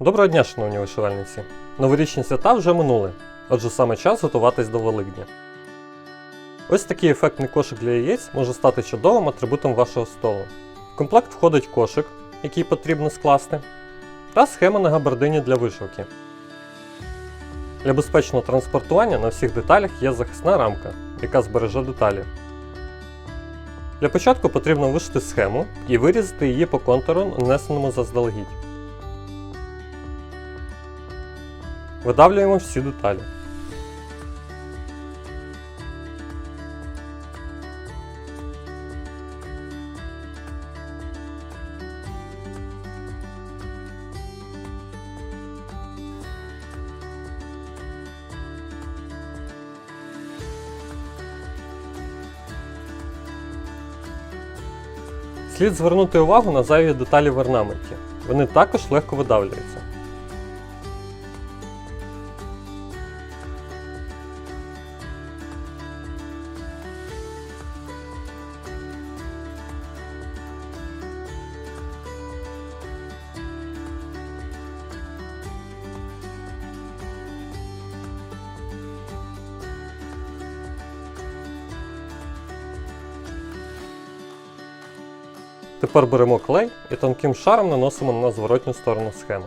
Доброго дня, шановні вишивальниці! Новорічні свята вже минули, отже саме час готуватись до Великдня. Ось такий ефектний кошик для яєць може стати чудовим атрибутом вашого столу. В комплект входить кошик, який потрібно скласти, та схема на габардині для вишивки. Для безпечного транспортування на всіх деталях є захисна рамка, яка збереже деталі. Для початку потрібно вишити схему і вирізати її по контуру, нанесеному заздалегідь. Видавлюємо всі деталі. Слід звернути увагу на зайві деталі в орнаменті. Вони також легко видавлюються. Тепер беремо клей і тонким шаром наносимо на зворотню сторону схеми.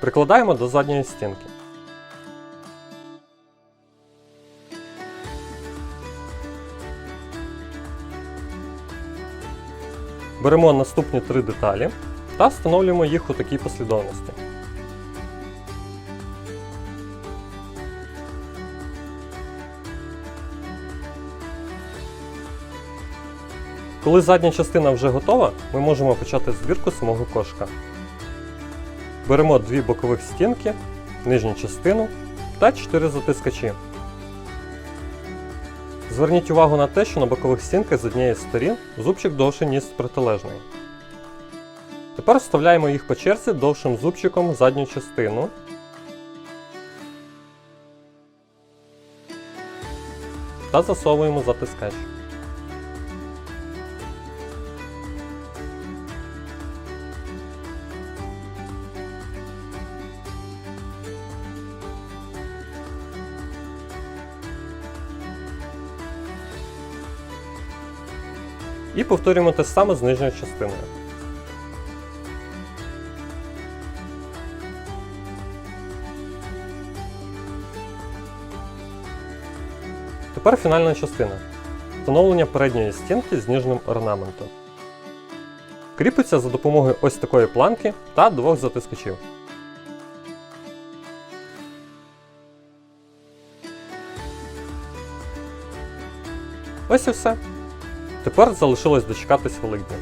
Прикладаємо до задньої стінки. Беремо наступні три деталі та встановлюємо їх у такій послідовності. Коли задня частина вже готова, ми можемо почати збірку самого кошика. Беремо дві бокових стінки, нижню частину та 4 затискачі. Зверніть увагу на те, що на бокових стінках з однієї сторін зубчик довше, ніж з протилежної. Тепер вставляємо їх по черзі довшим зубчиком в задню частину. Та засовуємо затискач. І повторюємо те саме з нижньою частиною. Тепер фінальна частина. Встановлення передньої стінки з ніжним орнаментом. Кріпиться за допомогою ось такої планки та двох затискачів. Ось і все. Тепер залишилось дочекатись Великдня.